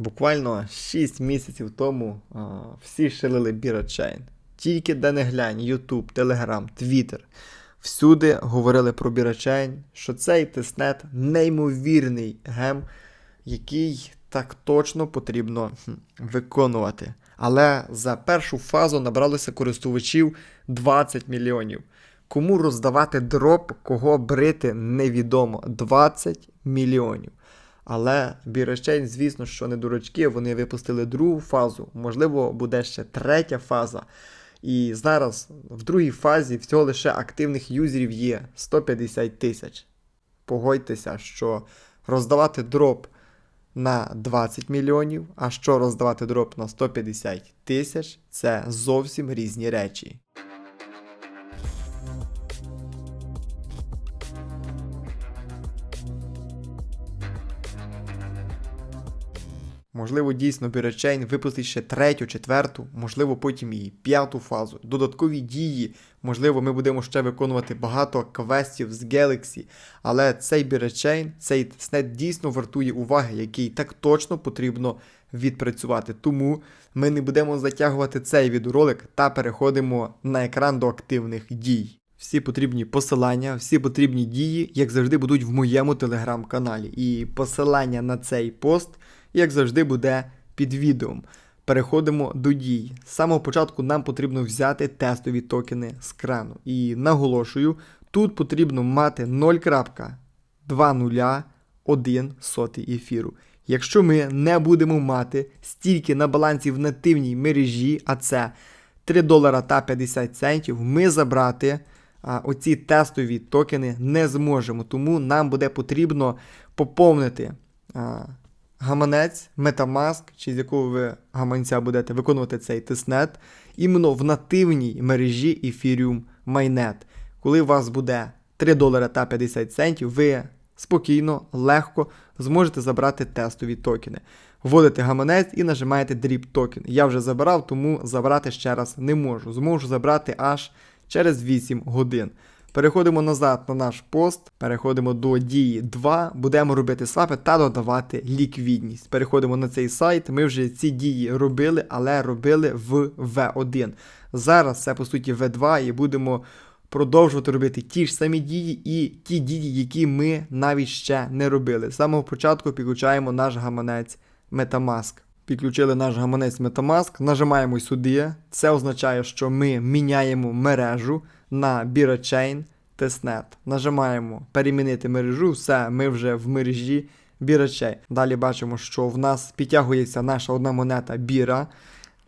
Буквально 6 місяців тому а, всі шилили бірачейн. Тільки де не глянь, Ютуб, Телеграм, Твіттер. Всюди говорили про бірачейн, що цей тиснет неймовірний гем, який так точно потрібно виконувати. Але за першу фазу набралося користувачів 20 мільйонів. Кому роздавати дроп, кого брити, невідомо. 20 мільйонів. Але Бірачейн, звісно, що не дурачки, вони випустили другу фазу. Можливо, буде ще третя фаза. І зараз в другій фазі всього лише активних юзерів є 150 тисяч. Погодьтеся, що роздавати дроп на 20 мільйонів, а що роздавати дроп на 150 тисяч це зовсім різні речі. Можливо, дійсно Бірачейн випустить ще третю, четверту, можливо, потім і п'яту фазу. Додаткові дії, можливо, ми будемо ще виконувати багато квестів з Galaxy. Але цей Бірачейн, цей тестнет дійсно вартує уваги, який так точно потрібно відпрацювати. Тому ми не будемо затягувати цей відеоролик та переходимо на екран до активних дій. Всі потрібні посилання, всі потрібні дії, як завжди, будуть в моєму телеграм-каналі. І посилання на цей пост, як завжди, буде під відео. Переходимо до дій. З самого початку нам потрібно взяти тестові токени з крану. І наголошую, тут потрібно мати 0.2001 соти ефіру. Якщо ми не будемо мати стільки на балансі в нативній мережі, а це 3 долара та 50 центів, ми забрати а, оці тестові токени не зможемо. Тому нам буде потрібно поповнити а, гаманець, Metamask, чи з якого ви гаманця будете виконувати цей тестнет, іменно в нативній мережі Ethereum Mainnet. Коли у вас буде 3 долара та 50 центів, ви спокійно, легко зможете забрати тестові токени. Вводите гаманець і нажимаєте Drip токен. Я вже забирав, тому забрати ще раз не можу. Зможу забрати аж через 8 годин. Переходимо назад на наш пост, переходимо до дії 2, будемо робити свапи та додавати ліквідність. Переходимо на цей сайт. Ми вже ці дії робили, але робили в V1. Зараз це по суті V2 і будемо продовжувати робити ті ж самі дії і ті дії, які ми навіть ще не робили. З самого початку підключаємо наш гаманець Metamask. Підключили наш гаманець Metamask, нажимаємо сюди. Це означає, що ми міняємо мережу на BiraChain Testnet. Нажимаємо перемінити мережу, все, ми вже в мережі BiraChain. Далі бачимо, що в нас підтягується наша одна монета Біра.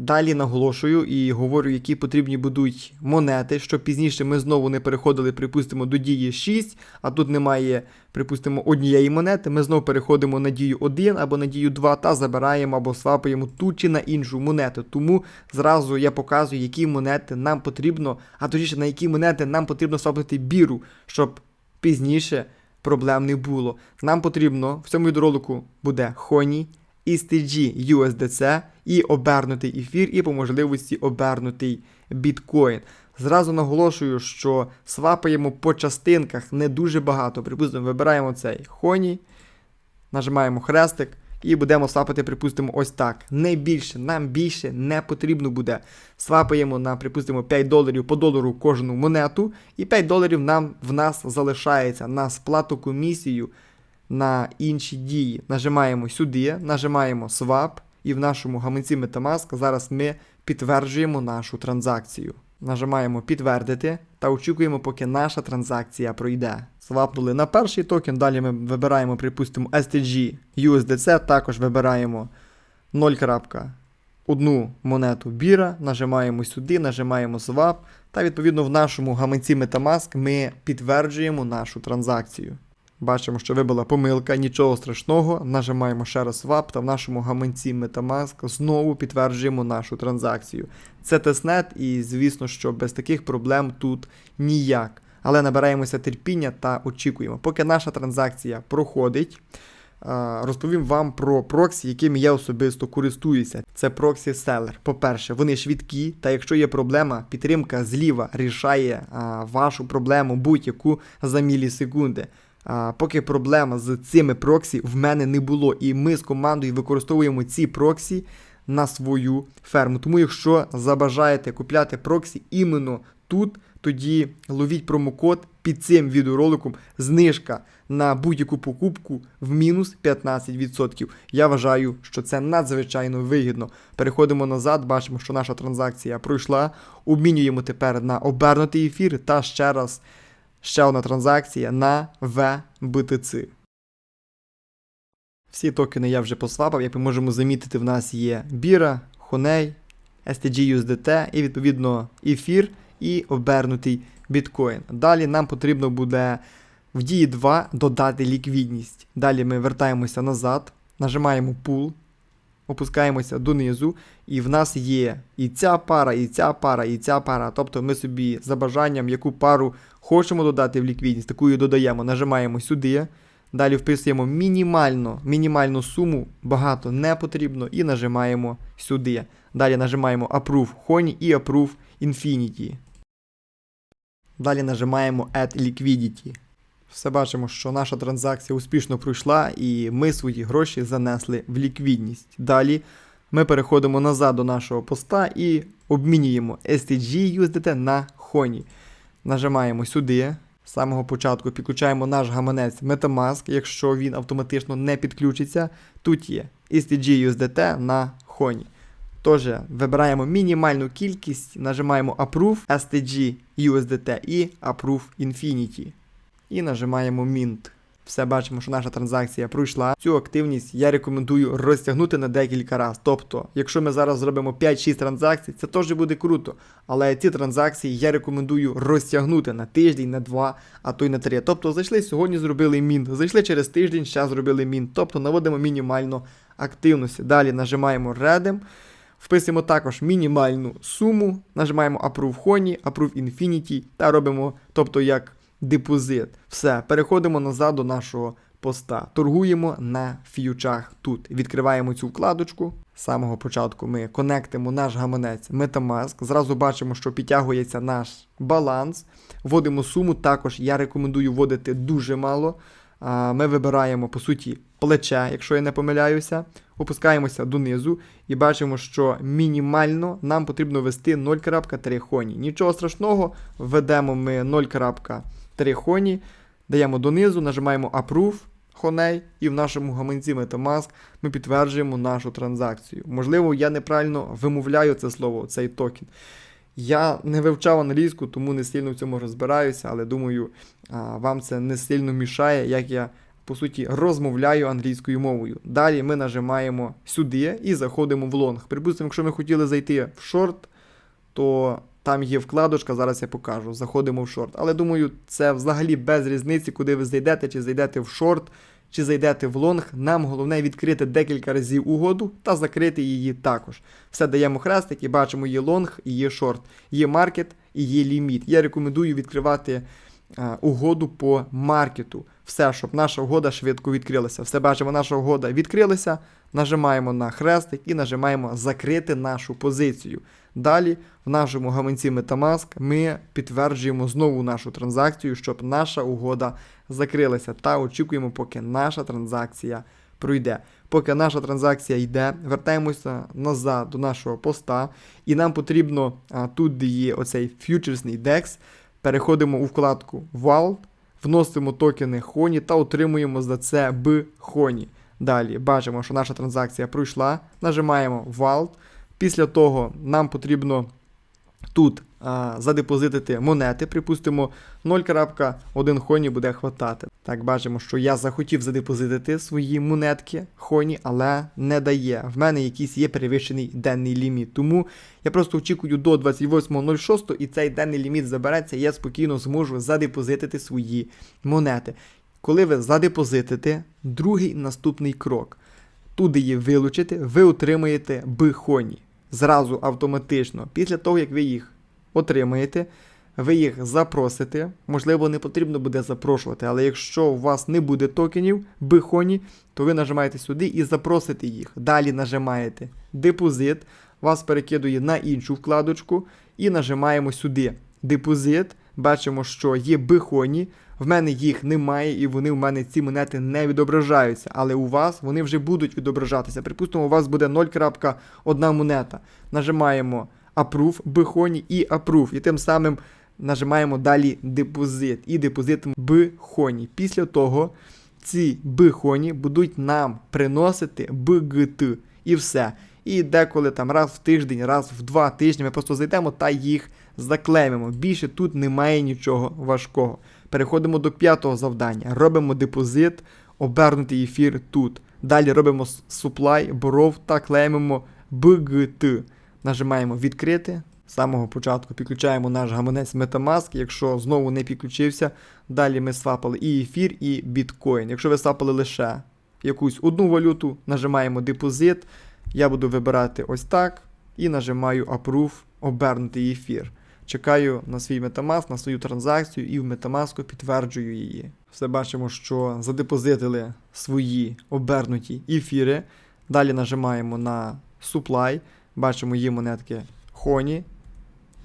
Далі наголошую і говорю, які потрібні будуть монети, щоб пізніше ми знову не переходили, припустимо, до дії 6, а тут немає, припустимо, однієї монети. Ми знову переходимо на дію 1 або на дію 2 та забираємо або свапаємо ту чи на іншу монету. Тому зразу я показую, які монети нам потрібно, а точніше, на які монети нам потрібно свапити біру, щоб пізніше проблем не було. Нам потрібно в цьому відеоролику буде Хоні. ESTG USDC і обернутий ефір, і по можливості обернутий біткоін. Зразу наголошую, що свапаємо по частинках не дуже багато. Припустимо, вибираємо цей хоні, нажимаємо хрестик і будемо свапати, припустимо, ось так. Не більше, нам більше не потрібно буде. Свапаємо на, припустимо, 5 доларів по долару кожну монету, і 5 доларів нам в нас залишається на сплату комісію на інші дії. Нажимаємо сюди, нажимаємо Swap, і в нашому гаманці Metamask зараз ми підтверджуємо нашу транзакцію. Нажимаємо підтвердити та очікуємо, поки наша транзакція пройде. Свапнули на перший токен, далі ми вибираємо, припустимо, STG USDC, також вибираємо 0.1 монету біра, нажимаємо сюди, нажимаємо Swap, та відповідно в нашому гаманці Metamask ми підтверджуємо нашу транзакцію. Бачимо, що вибула помилка, нічого страшного. Нажимаємо ще раз swap та в нашому гаманці Metamask знову підтверджуємо нашу транзакцію. Це тестнет, і звісно, що без таких проблем тут ніяк. Але набираємося терпіння та очікуємо. Поки наша транзакція проходить, розповім вам про проксі, якими я особисто користуюся. Це проксі Seller. По-перше, вони швидкі, та якщо є проблема, підтримка зліва рішає вашу проблему будь-яку за мілісекунди. А, поки проблема з цими проксі в мене не було. І ми з командою використовуємо ці проксі на свою ферму. Тому, якщо забажаєте купляти проксі іменно тут, тоді ловіть промокод під цим відеороликом. Знижка на будь-яку покупку в мінус 15%. Я вважаю, що це надзвичайно вигідно. Переходимо назад, бачимо, що наша транзакція пройшла. Обмінюємо тепер на обернутий ефір та ще раз ще одна транзакція на VBTC. Всі токени я вже посвапав, як ми можемо замітити, в нас є Біра, Хоней, STG USDT і відповідно ефір і обернутий біткоін. Далі нам потрібно буде в дії 2 додати ліквідність. Далі ми вертаємося назад, нажимаємо пул, опускаємося донизу, і в нас є і ця пара, і ця пара, і ця пара. Тобто ми собі за бажанням яку пару хочемо додати в ліквідність, таку і додаємо. Нажимаємо сюди. Далі вписуємо мінімально, мінімальну суму, багато не потрібно, і нажимаємо сюди. Далі нажимаємо Approve Honey і Approve Infinity. Далі нажимаємо Add Liquidity. Все бачимо, що наша транзакція успішно пройшла і ми свої гроші занесли в ліквідність. Далі ми переходимо назад до нашого поста і обмінюємо STG USDT на Honey. Нажимаємо сюди. З самого початку підключаємо наш гаманець Metamask, якщо він автоматично не підключиться. Тут є STG USDT на Honey. Тож вибираємо мінімальну кількість, нажимаємо Approve STG USDT і Approve Infinity. І нажимаємо Mint. Все бачимо, що наша транзакція пройшла. Цю активність я рекомендую розтягнути на декілька разів. Тобто, якщо ми зараз зробимо 5-6 транзакцій, це теж буде круто. Але ці транзакції я рекомендую розтягнути на тиждень, на два, а то й на три. Тобто зайшли сьогодні, зробили мінт, зайшли через тиждень, ще зробили мінт. Тобто наводимо мінімальну активність. Далі нажимаємо Redeem. Вписуємо також мінімальну суму, нажимаємо Approve Honey, Approve Infinity та робимо, тобто як депозит. Все, переходимо назад до нашого поста. Торгуємо на ф'ючах тут. Відкриваємо цю вкладочку. З самого початку ми конектимо наш гаманець Metamask. Зразу бачимо, що підтягується наш баланс. Вводимо суму. Також я рекомендую вводити дуже мало. Ми вибираємо, по суті, плече, якщо я не помиляюся. Опускаємося донизу і бачимо, що мінімально нам потрібно ввести 0.3 хоні. Нічого страшного, введемо ми 0.3 хоні, даємо донизу, нажимаємо Approve хоней, і в нашому гаманці Metamask ми підтверджуємо нашу транзакцію. Можливо, я неправильно вимовляю це слово, цей токен. Я не вивчав англійську, тому не сильно в цьому розбираюся, але думаю, вам це не сильно мішає, як я по суті, розмовляю англійською мовою. Далі ми нажимаємо сюди і заходимо в лонг. Припустимо, якщо ми хотіли зайти в шорт, то там є вкладочка, зараз я покажу. Заходимо в шорт. Але думаю, це взагалі без різниці, куди ви зайдете, чи зайдете в шорт, чи зайдете в лонг. Нам головне відкрити декілька разів угоду та закрити її також. Все даємо хрестик і бачимо, є лонг і є шорт, є маркет і є ліміт. Я рекомендую відкривати а, угоду по маркету. Все, щоб наша угода швидко відкрилася. Все бачимо, наша угода відкрилася. Нажимаємо на хрестик і нажимаємо закрити нашу позицію. Далі в нашому гаманці Metamask ми підтверджуємо знову нашу транзакцію, щоб наша угода закрилася. Та очікуємо, поки наша транзакція пройде. Поки наша транзакція йде, вертаємося назад до нашого поста, і нам потрібно а, тут, де є оцей фьючерсний DEX, переходимо у вкладку Vault, вносимо токени Хоні та отримуємо за це B Хоні. Далі бачимо, що наша транзакція пройшла. Нажимаємо Vault. Після того нам потрібно тут а, задепозитити монети. Припустимо, 0.1 хоні буде хватати. Так, бачимо, що я захотів задепозитити свої монетки хоні, але не дає. В мене якийсь є перевищений денний ліміт. Тому я просто очікую до 28.06 і цей денний ліміт забереться, і я спокійно зможу задепозитити свої монети. Коли ви задепозитите, другий наступний крок. Туди її вилучити, ви отримаєте бихоні. Зразу автоматично. Після того, як ви їх отримаєте, ви їх запросите. Можливо, не потрібно буде запрошувати, але якщо у вас не буде токенів бихоні, то ви нажимаєте сюди і запросите їх. Далі нажимаєте депозит, вас перекидує на іншу вкладочку і нажимаємо сюди депозит. Бачимо, що є бихоні. В мене їх немає, і вони в мене ці монети не відображаються. Але у вас вони вже будуть відображатися. Припустимо, у вас буде 0.1 монета. Нажимаємо Approve бихоні і Approve. І тим самим нажимаємо далі депозит. І депозитимо бихоні. Після того ці бихоні будуть нам приносити БГТ. І все. І деколи там раз в тиждень, раз в два тижні ми просто зайдемо та їх заклеймимо. Більше тут немає нічого важкого. Переходимо до п'ятого завдання. Робимо депозит, обернутий ефір тут. Далі робимо supply, боров та клеймимо BGT. Нажимаємо відкрити. З самого початку підключаємо наш гаманець Metamask. Якщо знову не підключився, далі ми свапали і ефір, і біткоін. Якщо ви свапали лише якусь одну валюту, нажимаємо депозит. Я буду вибирати ось так і нажимаю Approve, обернутий ефір. Чекаю на свій Metamask, на свою транзакцію і в Metamask підтверджую її. Все бачимо, що задепозитили свої обернуті ефіри. Далі нажимаємо на Supply, бачимо є монетки Хоні.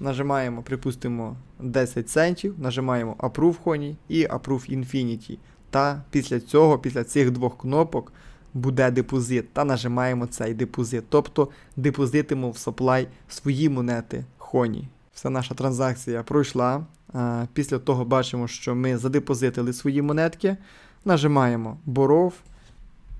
Нажимаємо, припустимо, 10 центів, нажимаємо Approve Honey і Approve Infinity. Та після цього, після цих двох кнопок, буде депозит. Та нажимаємо цей депозит. Тобто депозитимо в supply свої монети Хоні. Вся наша транзакція пройшла. Після того бачимо, що ми задепозитили свої монетки. Нажимаємо Боров.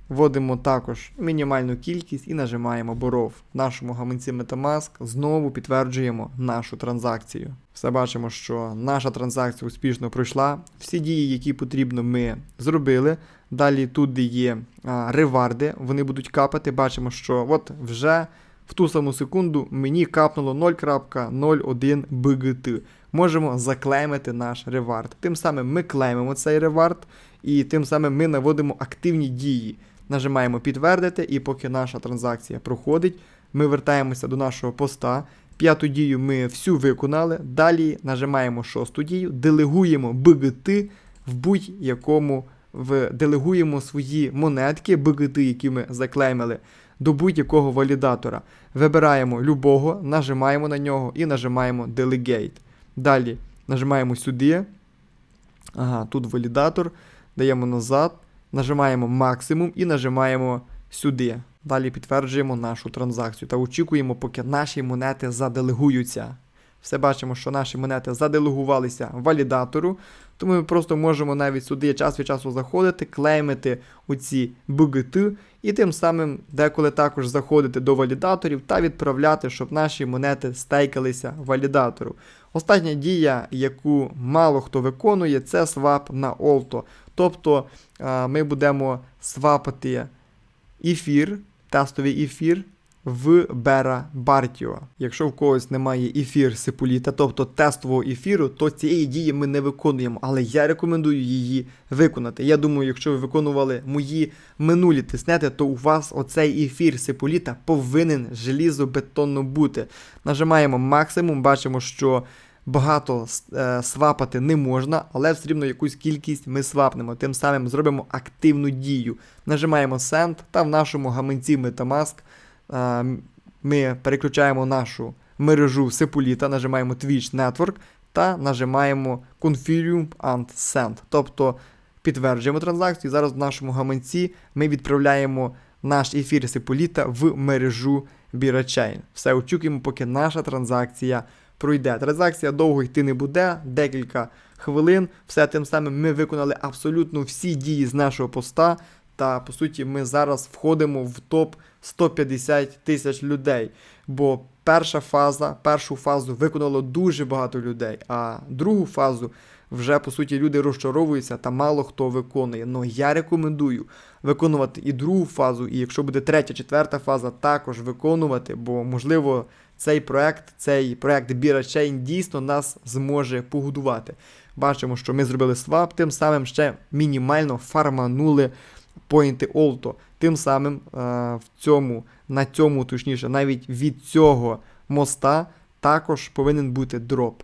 Вводимо також мінімальну кількість і нажимаємо Боров. В нашому гаманці Metamask знову підтверджуємо нашу транзакцію. Все бачимо, що наша транзакція успішно пройшла. Всі дії, які потрібно, ми зробили. Далі тут де є а, реварди, вони будуть капати. Бачимо, що от вже в ту саму секунду мені капнуло 0.01 BGT. Можемо заклеймити наш ревард. Тим самим ми клеймимо цей ревард, і тим самим ми наводимо активні дії. Нажимаємо підтвердити, і поки наша транзакція проходить, ми вертаємося до нашого поста. П'яту дію ми всю виконали. Далі нажимаємо шосту дію, делегуємо BGT в будь-якому в делегуємо свої монетки, BGT, які ми заклеймили, до будь-якого валідатора. Вибираємо любого, нажимаємо на нього і нажимаємо Delegate. Далі нажимаємо сюди. Ага, тут валідатор. Даємо назад, нажимаємо максимум і нажимаємо сюди. Далі підтверджуємо нашу транзакцію та очікуємо, поки наші монети заделегуються. Все бачимо, що наші монети заделегувалися валідатору, тому ми просто можемо навіть сюди час від часу заходити, клеймити оці BGT і тим самим деколи також заходити до валідаторів та відправляти, щоб наші монети стейкалися валідатору. Остання дія, яку мало хто виконує, це свап на Олто. Тобто ми будемо свапати ефір, тестовий ефір в Бера Бартіо. Якщо в когось немає ефір Сиполіта, тобто тестового ефіру, то цієї дії ми не виконуємо, але я рекомендую її виконати. Я думаю, якщо ви виконували мої минулі тиснети, то у вас оцей ефір Сиполіта повинен желізобетонно бути. Нажимаємо максимум, бачимо, що багато е, свапати не можна, але все рівно якусь кількість ми свапнемо. Тим самим зробимо активну дію. Нажимаємо Send та в нашому гаманці Metamask ми переключаємо нашу мережу Сиполіта, нажимаємо Twitch Network та нажимаємо Confirm and Send. Тобто підтверджуємо транзакцію. Зараз в нашому гаманці ми відправляємо наш ефір Сиполіта в мережу Бірачейн. Все очікуємо, поки наша транзакція пройде. Транзакція довго йти не буде, декілька хвилин. Все тим самим ми виконали абсолютно всі дії з нашого поста. Та по суті, ми зараз входимо в топ 150 тисяч людей. Бо перша фаза, першу фазу виконало дуже багато людей, а другу фазу вже по суті люди розчаровуються та мало хто виконує. Но я рекомендую виконувати і другу фазу, і якщо буде третя, четверта фаза, також виконувати, бо можливо цей проект, цей проект Біра Chain дійсно нас зможе погодувати. Бачимо, що ми зробили свап, тим самим ще мінімально фарманули поінти Олто. Тим самим е, в цьому, на цьому, точніше, навіть від цього моста також повинен бути дроп.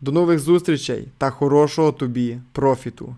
До нових зустрічей та хорошого тобі профіту!